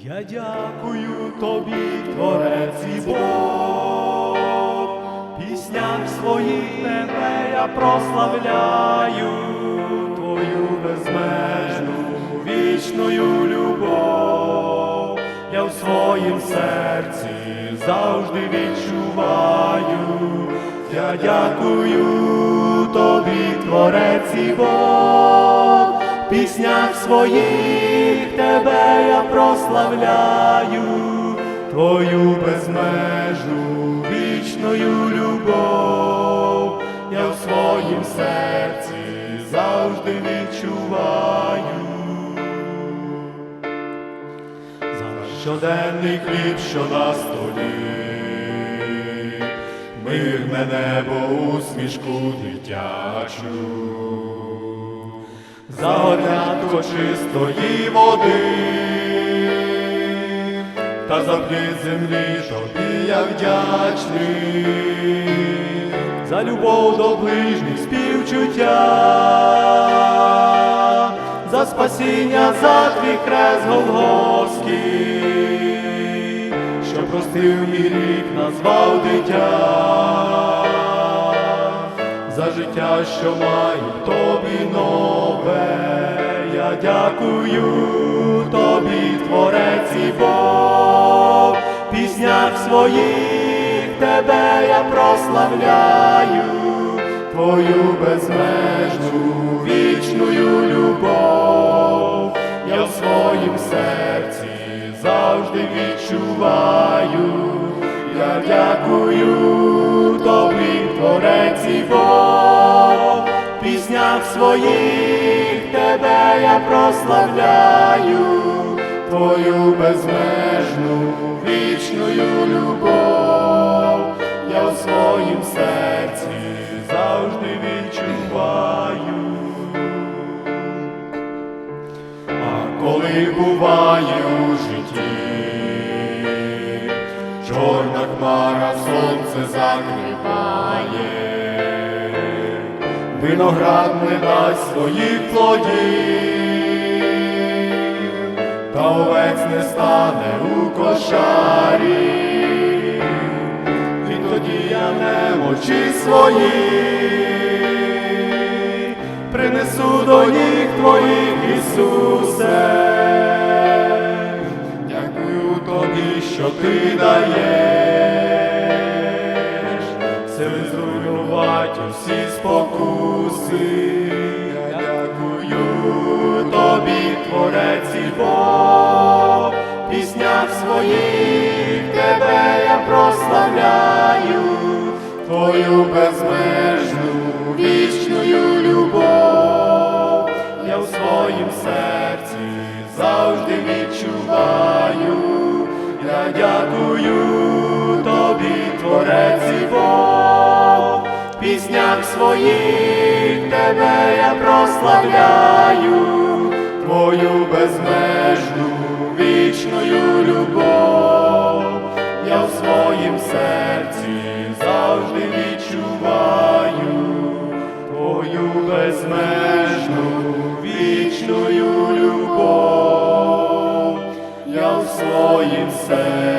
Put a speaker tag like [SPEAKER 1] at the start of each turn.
[SPEAKER 1] Я дякую тобі, Творець і Бог, піснях своїх тебе я прославляю, твою безмежну вічною любов, я в своїм серці завжди відчуваю, я дякую тобі, Творець і Бог, піснях своїх прославляю, твою безмежну вічною любов, я в своїм серці завжди відчуваю. За щоденний хліб, що на столі, мирне небо усмішку дитячу, за горнятко чистої води, та за плід землі тобі я вдячний, за любов до ближніх співчуття, за спасіння, за твій хрест Голгофський, що простив мій рік, назвав дитя, за життя, що маю тобі нове, я дякую тобі, Творець і Бог, піснях своїх тебе я прославляю, твою безмежну вічною любов, я в своїм серці завжди відчуваю, я дякую тобі, Творець і Бог, піснях своїх тебе я прославляю, твою безмежну вічною любов, я в своїм серці завжди відчуваю. А коли буває у житті, чорна хмара сонце закриває, виноград не дасть своїх плодів, та овець не стане у кошарі, і тоді я немочі свої. Принесу до ніг твоїх, Ісусе. Дякую тобі, що ти даєш, дякую тобі, Творець і Бог, піснях своїх тебе я прославляю, твою безмежну вічною любов, я в своїм серці завжди відчуваю. Твою безмежну вічною любов, я в своїм серці